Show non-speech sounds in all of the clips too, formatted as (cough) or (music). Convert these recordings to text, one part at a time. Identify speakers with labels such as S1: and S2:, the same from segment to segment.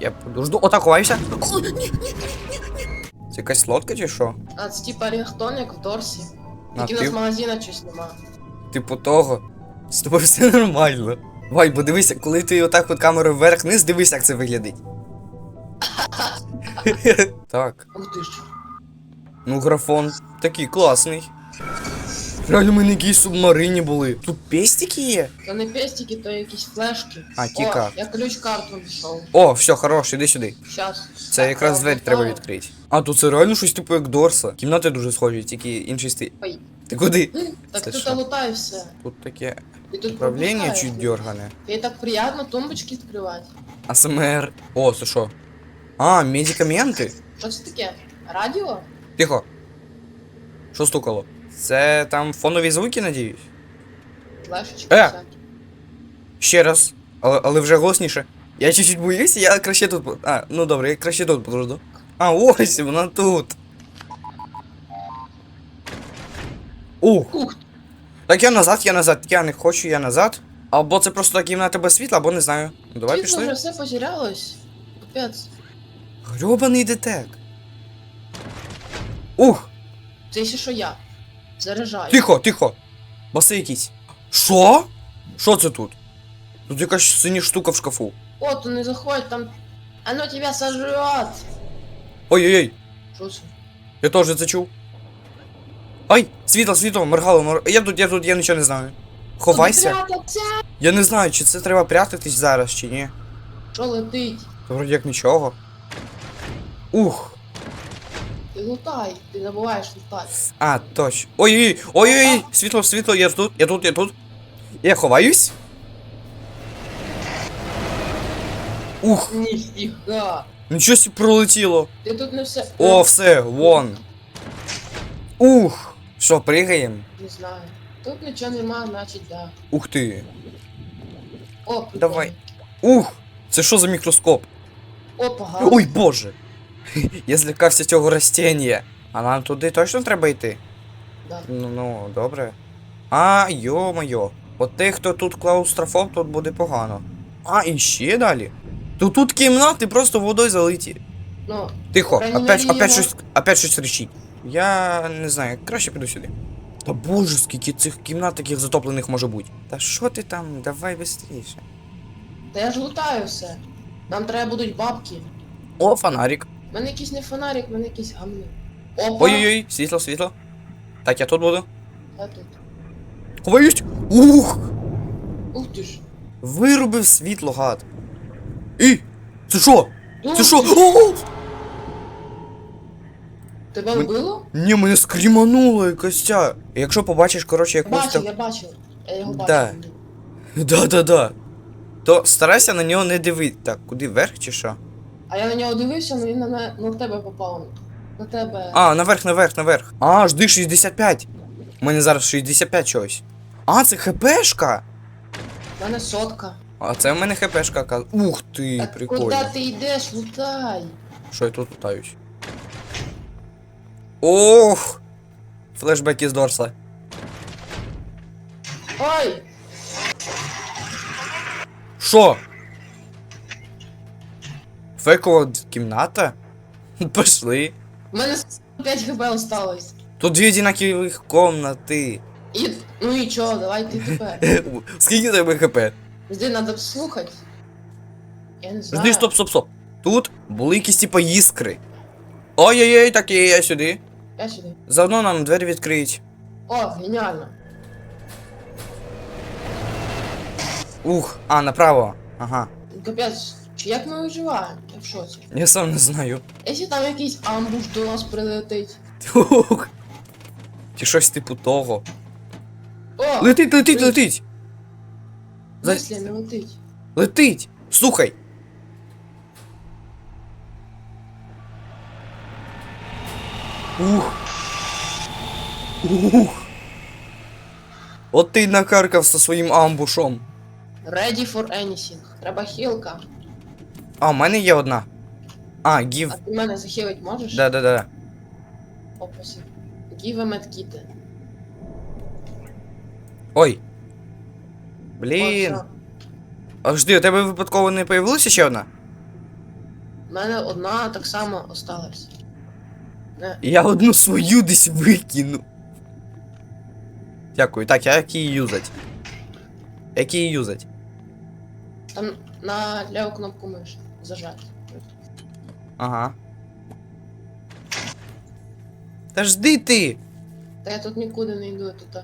S1: я подожду. Отак ховайся. О, ні, ні, ні, ні, ні. Це якась лодка чи що?
S2: А це типа рінгтоник в Дорсі. Тільки у нас магазина щось нема.
S1: Типу того. З тобою все нормально. Вай, бо дивися, коли ти отак от камерою вверх-вниз, дивись, як це виглядить. (laughs) так.
S2: Ух ти ж.
S1: Ну, графон такий класний. Реально, ми на якійсь субмарині були. Тут пестики є?
S2: То не пестики, то якісь флешки.
S1: А,
S2: О, я ключ карту знайшов.
S1: О, все, хорош, іди сюди.
S2: Щас.
S1: Це якраз
S2: Так,
S1: двері треба відкрити. А, тут це реально щось типу як Дорса. Кімнати дуже схожі, тільки інший стиль.
S2: Ой.
S1: Ти куди?
S2: Так
S1: Це
S2: тут
S1: що?
S2: лутай все.
S1: Тут таке
S2: Ти тут
S1: управління
S2: пропускаєш.
S1: чуть дергане.
S2: Ти так приємно тумбочки відкривати.
S1: АСМР. О, це що? А, медикаменти?
S2: Що це таке? Радіо?
S1: Тихо. Що стукало? Це там фонові звуки, надіюсь?
S2: Флешечки
S1: Е!
S2: всякі.
S1: Ще раз. Але, але вже голосніше. Я чуть-чуть боюся, я краще тут. по- А, ну добре, я краще тут подожду. А, ось вона тут. Ух.
S2: Ух,
S1: Так я назад, я назад, я не хочу, я назад. Або це просто кімната без світла, або не знаю. Ну, Давай
S2: Світло вже
S1: пішли.
S2: все потерялось. Капець.
S1: Грьобаний детек. Ух,
S2: Це ще що я. Заряджаю.
S1: тихо, тихо. Баси якісь. Що? Що це тут? Тут якась синя штука в шкафу.
S2: О, то не заходь, там... Оно тебя сожрет.
S1: Ой-ой-ой,
S2: Що це?
S1: я теж це чув. Ай, світло, світло, моргало, мор... Я тут, я тут, я нічого не знаю. Ховайся.
S2: Куди?
S1: Я не знаю, чи це треба прятатись зараз, чи ні.
S2: Що летить?
S1: Та вроді як нічого. Ух.
S2: Лутай, ти забуваєш лутати.
S1: А, точно. Ой-ой-ой, ой-ой-ой, світло, світло, я тут, я тут, я тут. Я ховаюсь. Ух,
S2: Ніфіга.
S1: нічого сі пролетіло.
S2: Ти тут не все.
S1: О, все, вон. Ух. Що, пригаєм?
S2: Не знаю. Тут нічого нема, значить да.
S1: Ух ти.
S2: О, прикольно.
S1: Давай. Ух. Це що за мікроскоп?
S2: О, погано.
S1: Ой, боже. Я злякався цього растіння. А нам туди точно треба йти?
S2: Да.
S1: Ну, ну, добре. А, йо-моє. От тих, хто тут клаустрофоб, тут буде погано. А, і ще далі. То тут кімнати просто водою залиті.
S2: Ну,
S1: Тихо, опять, опять, щось, опять щось речить. Я не знаю, краще піду сюди. Та боже, скільки цих кімнат таких затоплених може бути. Та що ти там, давай швидше.
S2: та я ж лутаю все. Нам треба будуть бабки.
S1: О, фонарик.
S2: У мене якийсь не фонарик, у мене якийсь гамни. Опа.
S1: Ой-ой-ой, світло, світло. Так, я тут буду.
S2: Я тут.
S1: Ховаюсь. Ух!
S2: Ух ти ж.
S1: Вирубив світло, гад. І! Це що? Це
S2: Ух
S1: що?
S2: ти ж.
S1: О!
S2: Тебе вбило?
S1: Ні, мене скрімануло якось ця. Якщо побачиш, коротше,
S2: Я
S1: якусь
S2: бачив,
S1: там.
S2: я бачив. Я його
S1: Да.
S2: бачив. (laughs)
S1: Да-да-да. То старайся на нього не дивити. Так, куди вверх чи що?
S2: А я на нього дивився, але він на, мене- на тебе попав. На тебе.
S1: А, наверх, наверх, наверх. А, жди 65. У мене зараз 65 чогось. А, це хпшка.
S2: У мене сотка.
S1: А це в мене хпшка. каз- Ух ти,
S2: Так
S1: прикольно.
S2: куди ти йдеш, лутай?
S1: Що я тут лутаюсь? Ох! Флешбеки з Дорса.
S2: Ой!
S1: Що? Фейкова кімната? (laughs) Пошли.
S2: У мене 5 хп осталось.
S1: Тут дві одинакових комнати.
S2: І. Ну і чого, давай ти тепер. (laughs)
S1: Скільки тебе хп?
S2: Жди, надо слухати. Я не знаю.
S1: Жди, стоп, стоп, стоп. Тут були якісь типа іскри. Ой-ой-ой, так є, я сюди.
S2: Я сюди.
S1: Заодно нам двері відкриють.
S2: О, геніально.
S1: Ух, а, направо. Ага.
S2: Капець, чи як ми виживаємо? Я в шоці.
S1: Я сам не знаю.
S2: Якщо там якийсь амбуш до нас прилетить.
S1: Ух. Чи щось типу того.
S2: О!
S1: Летить, летить, летить. За-
S2: Мислі не летить.
S1: Летить! Слухай! Ух! Ух! От ти й накаркав зі своїм амбушом.
S2: Ready for anything. Треба хілка.
S1: А, в мене є одна. А, гів.
S2: А ти мене захилить можеш?
S1: Да, да, да.
S2: Give a medkit.
S1: Ой.
S2: О,
S1: Блін.
S2: все.
S1: А жди, у тебе випадково не появилася ще одна?
S2: У мене одна так само осталась. Не,
S1: Я одну свою десь викину. Дякую. Так, як її юзать? Як її юзать?
S2: там на ліву кнопку миші зажати.
S1: Ага. Та жди ти!
S2: Та я тут нікуди не йду, тут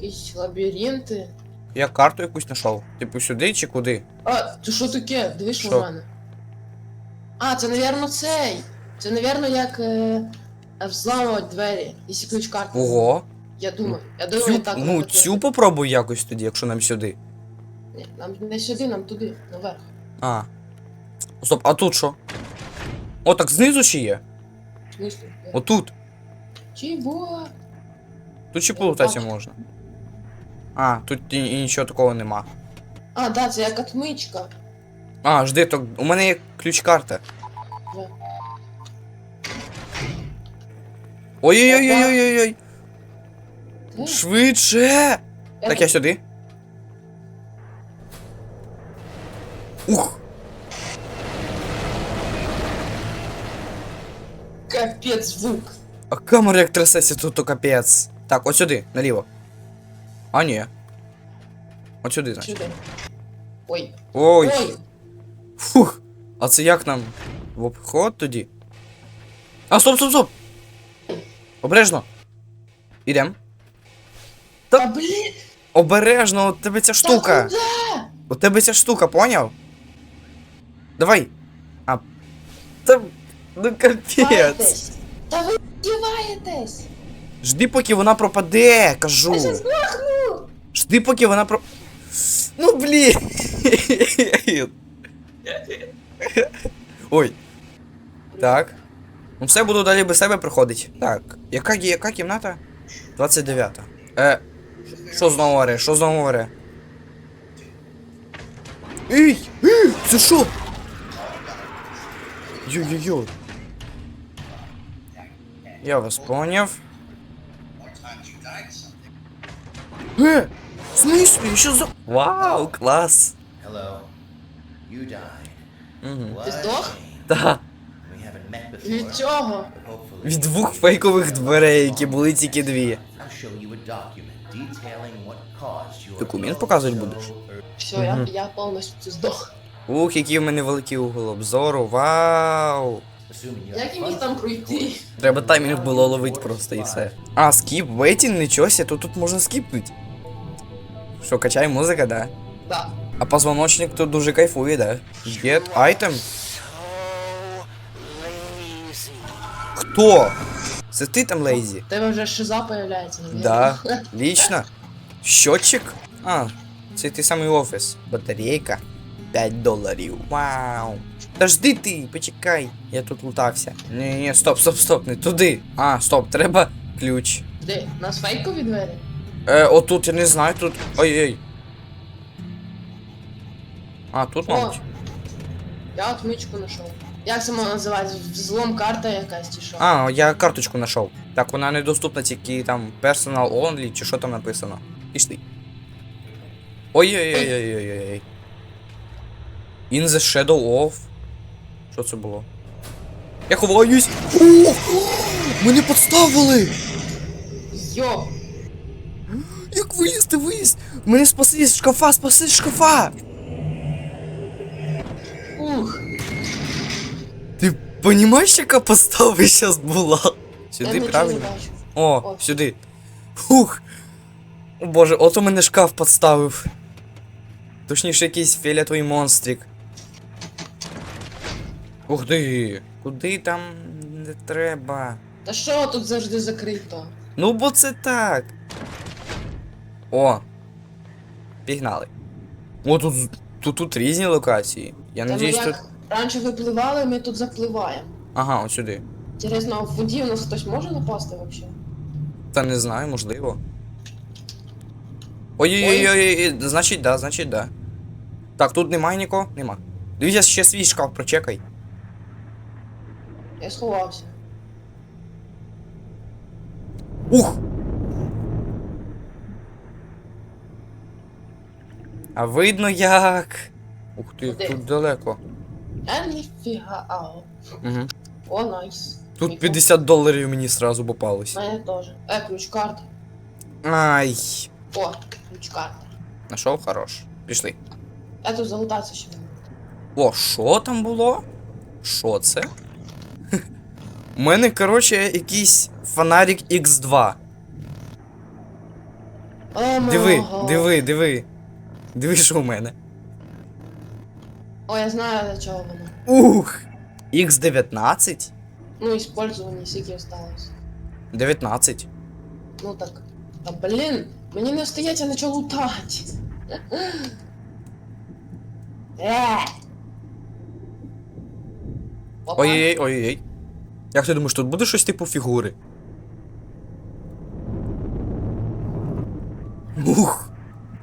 S2: якісь лабіринти.
S1: Я карту якусь знайшов. Типу сюди чи куди?
S2: А, ти що таке? Дивись, що
S1: Що?
S2: мене. А, це, навірно, цей. Це, навірно, як е, взламувати двері, якщо ключ карти.
S1: Ого.
S2: Я думаю. Я думаю,
S1: Цю,
S2: так.
S1: ну,
S2: так,
S1: цю
S2: так.
S1: попробуй якось тоді, якщо нам сюди.
S2: Ні, нам не сюди, нам туди, наверх.
S1: А. Стоп, а тут що? О, так знизу ще є.
S2: В смислі? Де?
S1: Отут.
S2: Чого?
S1: Тут ще
S2: Я
S1: полутатися можна. А, тут і, і нічого такого нема.
S2: А, да, це як отмичка.
S1: А, жди, то у мене є ключ-карта.
S2: Вже.
S1: Ой-ой-ой-ой-ой-ой.
S2: Де?
S1: Швидше! Так, я сюди. Ух!
S2: Капець звук.
S1: А камера як трясеться тут то капець. Так, от сюди, наліво. А, ні. От сюди, значить.
S2: Сюди. Ой.
S1: Ой.
S2: Ой.
S1: Фух. А це як нам? В обход тоді? А, стоп, стоп, стоп! Обережно. Ідем.
S2: Та блін.
S1: Обережно, у тебе ця штука.
S2: Та куди?
S1: У тебе ця штука, поняв? Давай. А. Та. Ну капець.
S2: Та ви діваєтесь.
S1: Жди, поки вона пропаде, кажу.
S2: Я щас здохну.
S1: Жди, поки вона про. Ну блін. Ой. Так. Ну все буду далі без себе приходить. Так. Яка, яка кімната? 29. Е. Що знову оре? Що знову оре? Ей! Ей! Це що? Йо-йо-йо. Я вас поняв. Е! В смысле? Що за... Вау, клас!
S3: Hello. You died.
S1: Угу.
S2: Ти здох?
S3: met before.
S2: Від чого?
S1: Від двох фейкових дверей, які були тільки дві. Документ показувати будеш?
S2: Все, я, я повністю здох.
S1: Ух, який в мене великий угол обзору. Вау!
S3: Assuming you
S2: Як
S3: have
S2: я міг
S3: fun,
S2: там
S3: of
S2: пройти?
S3: course.
S1: Треба таймінг було ловити просто і все. А, скіп, вейтінг, нічого себе, то тут можна скіпнути. Що, качай музика, да?
S2: Да.
S1: А позвоночник тут дуже кайфує, да? Get item. Хто? Це ти там лейзі?
S2: В тебе вже шиза появляється, навірно.
S1: Да, (laughs) лично. Щотчик? А, це той самий офіс. Батарейка. 5 доларів. Вау. Та жди ти, почекай. Я тут лутався. Ні, ні, стоп, стоп, стоп, не туди. А, стоп, треба ключ.
S2: Де? У нас фейкові двері?
S1: Е, отут, я не знаю, тут. Ой-ой. А, тут,
S2: О,
S1: мабуть.
S2: я отмичку знайшов. Як це можна називати? Взлом карта якась чи що?
S1: А, я карточку знайшов. Так, вона недоступна тільки там personal only, чи що там написано. Пішли. Ой-ой-ой-ой-ой-ой. In the shadow of. Що це було? Я ховаюсь! О! Мене підставили!
S2: Йо!
S1: Як вилізти, виліз! Мене спаси з шкафа, спаси з шкафа!
S2: Ух!
S1: Ти понімаєш, яка подстава зараз була? Сюди правильно? О,
S2: О.
S1: сюди. Фух. О боже, от у мене шкаф підставив. Точніше, якийсь фіолетовий монстрик. Ух ти. Куди там не треба?
S2: Та що тут завжди закрито?
S1: Ну, бо це так. О. Пігнали. О, тут, тут, тут різні локації. Я
S2: Та ми
S1: надіюсь, тут.
S2: як раніше випливали, ми тут запливаємо.
S1: Ага, от сюди.
S2: Інтересно, а в воді у нас хтось може напасти взагалі?
S1: Та не знаю, можливо. Ой-ой-ой, значить да, значить да. Так, тут немає нікого? Нема. Дивіться, ще свій шкаф прочекай.
S2: Я сховався.
S1: Ух! А видно як. Ух ти,
S2: Куди?
S1: тут далеко.
S2: А ніфіга, ао.
S1: Угу.
S2: О, найс.
S1: Тут 50 доларів мені сразу попалось.
S2: Мене теж. Е, ключ карта.
S1: Ай.
S2: О, ключ карта.
S1: Нашов хорош. Пішли.
S2: Я тут залутатися ще не можу.
S1: О, що там було? Що це? У мене, коротше, якийсь фонарик X2.
S2: О,
S1: Диви,
S2: мого.
S1: диви, диви. Диви, що у мене.
S2: О, я знаю, для чого воно.
S1: Ух! X19?
S2: Ну, использование скільки осталось.
S1: 19.
S2: Ну так. Та блін, мені не стоять, я почав лутати. Е.
S1: Як ти думаєш, тут буде щось типу фігури? Ух.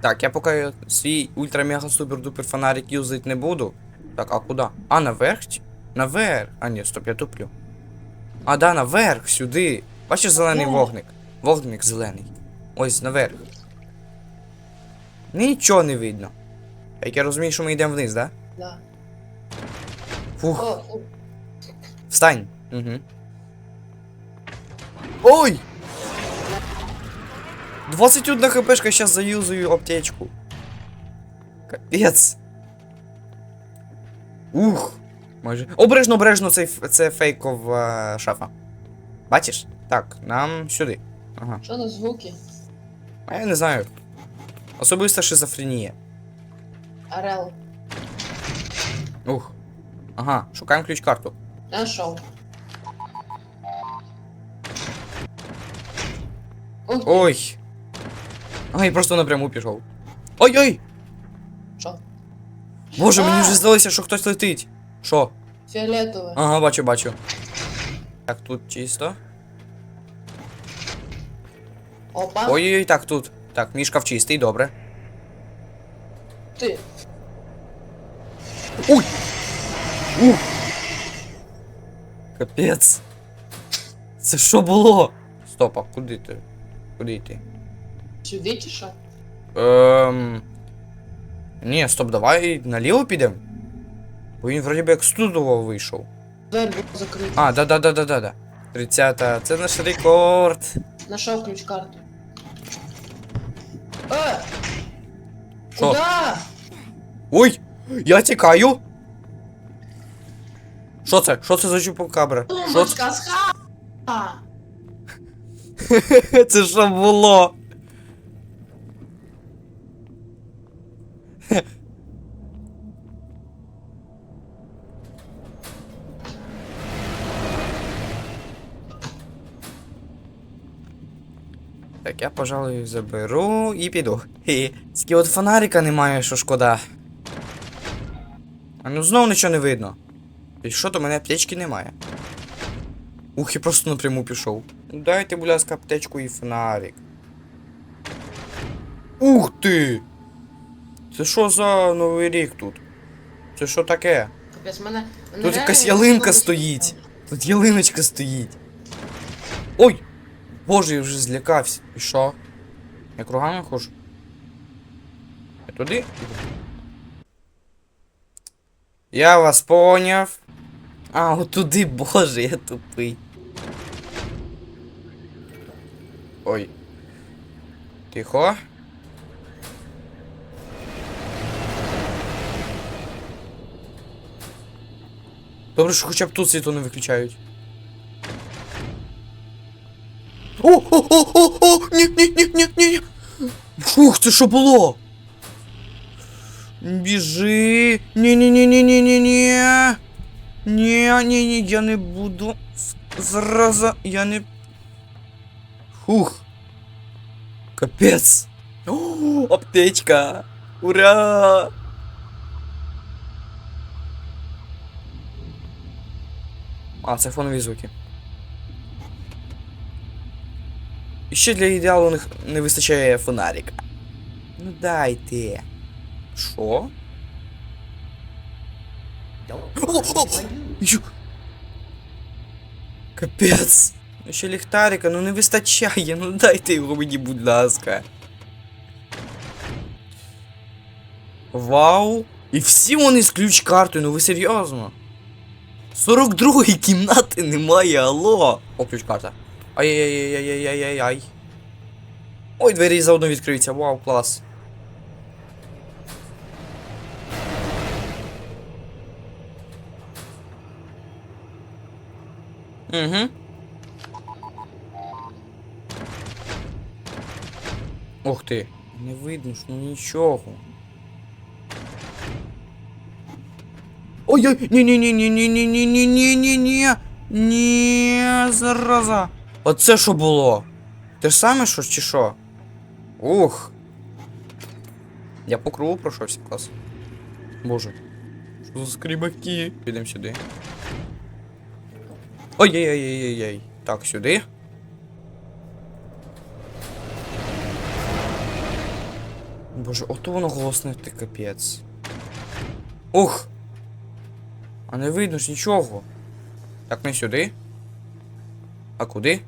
S1: Так, я поки свій ультра-мега-супер-дупер фонарик юзать не буду. Так, а куди? А, наверх? Наверх. А, ні, стоп, я туплю. А, да, наверх, сюди. Бачиш зелений вогник? Вогник зелений. Ось наверх. Нічого не видно. Як я розумію, що ми йдемо вниз, да?
S2: Да.
S1: Фух. Встань. Угу. Ой! 21 хпшка, сейчас заюзаю аптечку. Капець. Ух. Майже. Обережно, обережно, це, ф- це фейкова шафа. Бачиш? Так, нам сюди. Ага.
S2: Що за звуки?
S1: А я не знаю. Особиста шизофренія.
S2: Орел.
S1: Ух. Ага, шукаємо ключ-карту.
S2: Нашов.
S1: Ой. Ай, просто напряму пішов. Ой-ой!
S2: що?
S1: Боже, мені вже здалося, що хтось летить. Що?
S2: Фіолетове.
S1: Ага, бачу, бачу. Так, тут чисто.
S2: Опа.
S1: Ой-ой-ой, так, тут. Так, мішка в чистий, добре.
S2: Ти.
S1: Уй! Ух! Капець. Це що було? Стоп, а куди ти? Куди йти?
S2: Сюди чи що?
S1: Ем... Ні, стоп, давай наліво підемо. Бо він вроді би як з тудова вийшов.
S2: Двері закрита.
S1: А, да-да-да-да-да-да. 30 це наш рекорд.
S2: Нашов ключ карту. Е!
S1: Що?
S2: Куда?
S1: Ой! Я тікаю! Що це? Що це за чупакабра? Що це?
S2: Тумбочка з! (laughs)
S1: Це що було? (laughs) Так, я, пожалуй, заберу і піду. Хі. Тільки от фонарика немає, що шкода. А ну знову нічого не видно. І що то мене аптечки немає. Ух, я просто напряму пішов. Дайте, будь ласка, аптечку і фонарик. Ух ти! Це що за новий рік тут? Це що таке?
S2: Капець, мене... мене
S1: Тут якась ялинка стоїть. Тут ялиночка стоїть. Ой! Боже, я вже злякався. І що? Я кругами ходжу. Я туди? Я вас поняв. А, от туди, боже, я тупий. Ой. Тихо. Добре, що хоча б тут світло не виключають. О, о, о, о, о, ні, ні, ні, ні, ні. Фух, це що було? Біжи. Ні, ні, ні, ні, ні, ні, ні. Ні, ні, ні, я не буду. З- Зараза, я не. Фух. Капець. О, аптечка. Ура! А, це фонові звуки. І ще для ідеалу не, не вистачає фонарика. Ну дайте. Що?
S3: Don't
S1: Ще ліхтарика, ну не вистачає, ну дайте його мені, будь ласка. Вау. І всі вони з ключ-картою, ну ви серйозно? 42-ї кімнати немає, алло. О, ключ-карта. Ай-яй-яй-яй-яй-яй-яй. Ой, двері заодно відкриються, вау, клас. Угу. Ух ти. Не видно ж, ну нічого. Ой-ой, ні-ні-ні-ні-ні-ні-ні-ні-ні-ні. Ні, зараза. Оце що було? Те ж саме що чи що? Ух. Я по кругу пройшовся клас. Боже. Що за скрібаки? Підемо сюди. Ой-ой-ой-ой-ой. Так, сюди. Боже, ото воно голосне ти капець. Ух! А не видно ж нічого. Так, не сюди. А куди?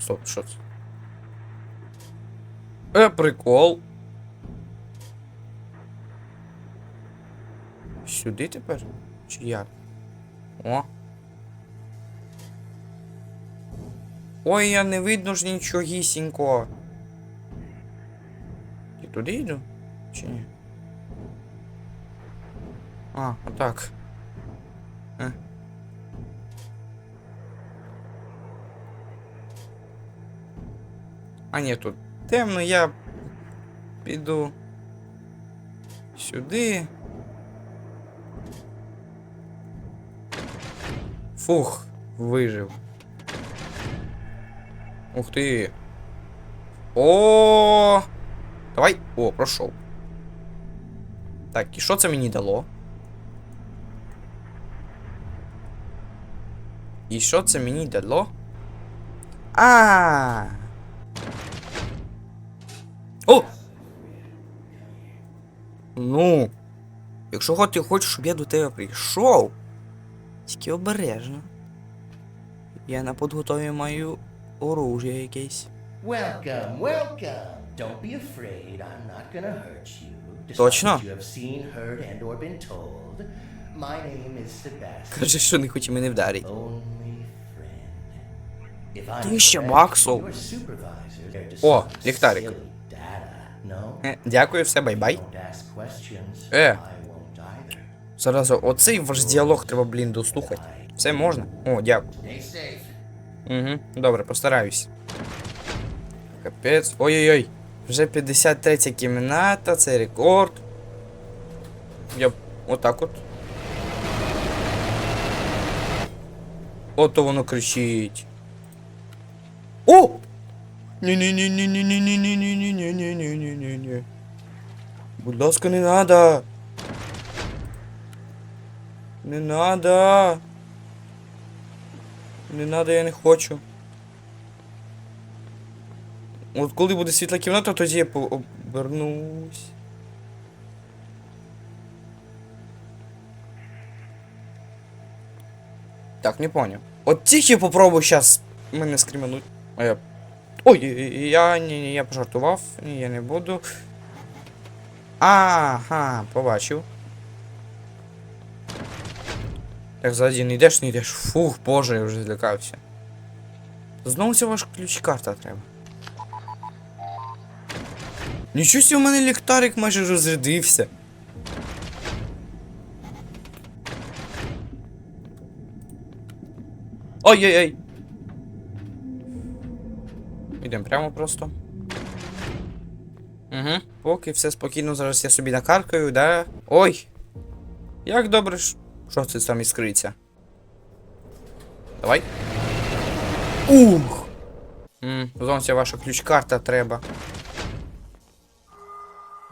S1: Стоп, що це? Е, прикол. Сюди тепер? Чи як? О. Ой, я не видно ж нічогісінько. І туди йду? Чи ні? А, отак. Е. А ні, тут темно, я піду сюди. Фух, вижив. Ух ти. О! Давай. О, пройшов. Так, і що це мені дало? І що це мені дало? А. О! Ну. Якщо ти хочеш, щоб я до тебе прийшов, тільки обережно. Я на подготові маю оружие якесь.
S3: Welcome, welcome. Don't be afraid. I'm not gonna hurt you. Despite
S1: Точно?
S3: what you have seen, heard, and or been told. My name is Sebastian.
S1: Каже, що не хоче мене вдарити.
S3: Only friend. If I'm
S1: Ти ще
S3: to
S1: О,
S3: some
S1: ліхтарик. Е, Дякую, все, бай-бай. Е. Зараз оцей ваш діалог треба, блін, дослухати. Все можна? О, дякую. Угу, добре, постараюсь. Капець. Ой-ой-ой. Вже 53 кімната, це рекорд. Я отак от. Ото воно кричить. О! Ні-ні-ні-ні-ні-ні-ні-ні-ні-ні-ні-ні-ні-ні. Будь ласка, не надо. Не надо. Не надо, я не хочу. От коли буде світла кімната, тоді я повернусь. Так, не понял. От тільки попробую щас мене я. Ой, я ні, ні, я пожартував, ні, я не буду. Ага, побачив. Так, ззаді не йдеш, не йдеш. Фух, боже, я вже злякався. Знову ця ваша ключ-карта треба. Нічого сі у мене ліхтарик майже розрядився. Ой-ой-ой. Йдемо прямо просто. Угу. Поки все спокійно, зараз я собі накаркаю, да. Ой! Як добре, ж- що це там іскриться. Давай. Ух! Ммм, зовсім ваша ключ-карта треба.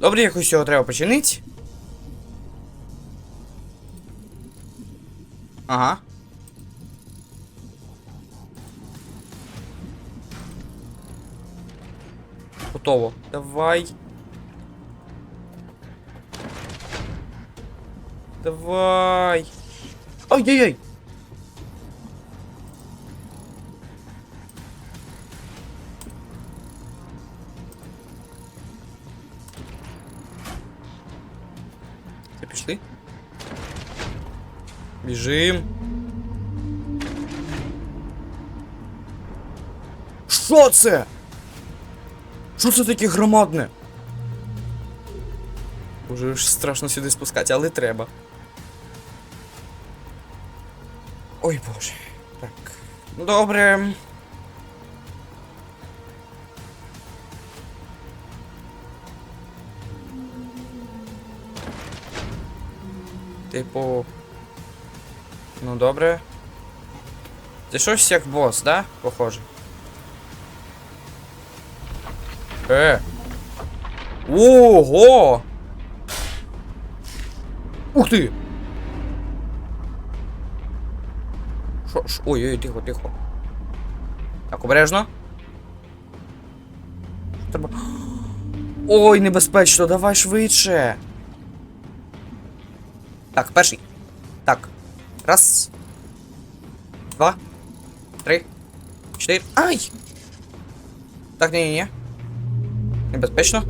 S1: Добре, якось його треба починити. Ага. Готово. Давай. Давай. Ой-ой-ой. Біжим. Що це? Що це таке громадне? Уже ж страшно сюди спускати, але треба. Ой боже. Так. Ну добре. Типу. Ну добре. Це щось як бос, да? Похоже. Е. Ого! Ух ти! Шо, шо? Ой, ой, тихо, тихо. Так, обережно. Треба. Ой, небезпечно, давай швидше. Так, перший. Раз. Два. Три. Чотири. Ай! Так, ні. Небезпечно.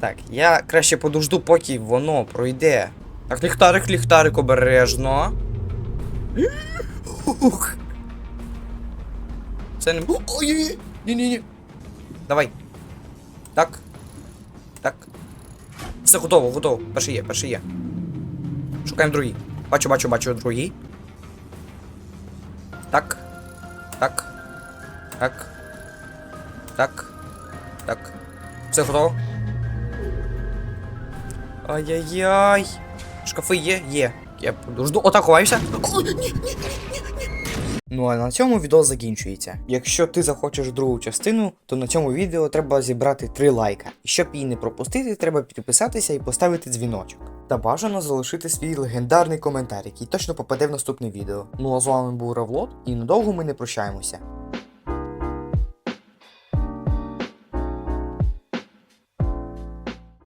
S1: Так, я краще подожду, поки воно пройде. Так, ліхтарик, ліхтарик обережно. Ух. Це не. Ой, ні, ні, ні. Давай. Так. Так. Все готово, готово. Перший є, перший є. Шукаємо другий. Бачу, бачу, бачу другий. Так. Так. Так. Так. Так. Все готово. Ай-яй-яй. Шкафи є? Є. Я подожду. Отак ховаюся. О, ні, ні, ні, ні, ні. Ну а на цьому відео закінчується. Якщо ти захочеш другу частину, то на цьому відео треба зібрати 3 лайка. І щоб її не пропустити, треба підписатися і поставити дзвіночок. Та бажано залишити свій легендарний коментар, який точно попаде в наступне відео. Ну а з вами був Равлот, і надовго ми не прощаємося.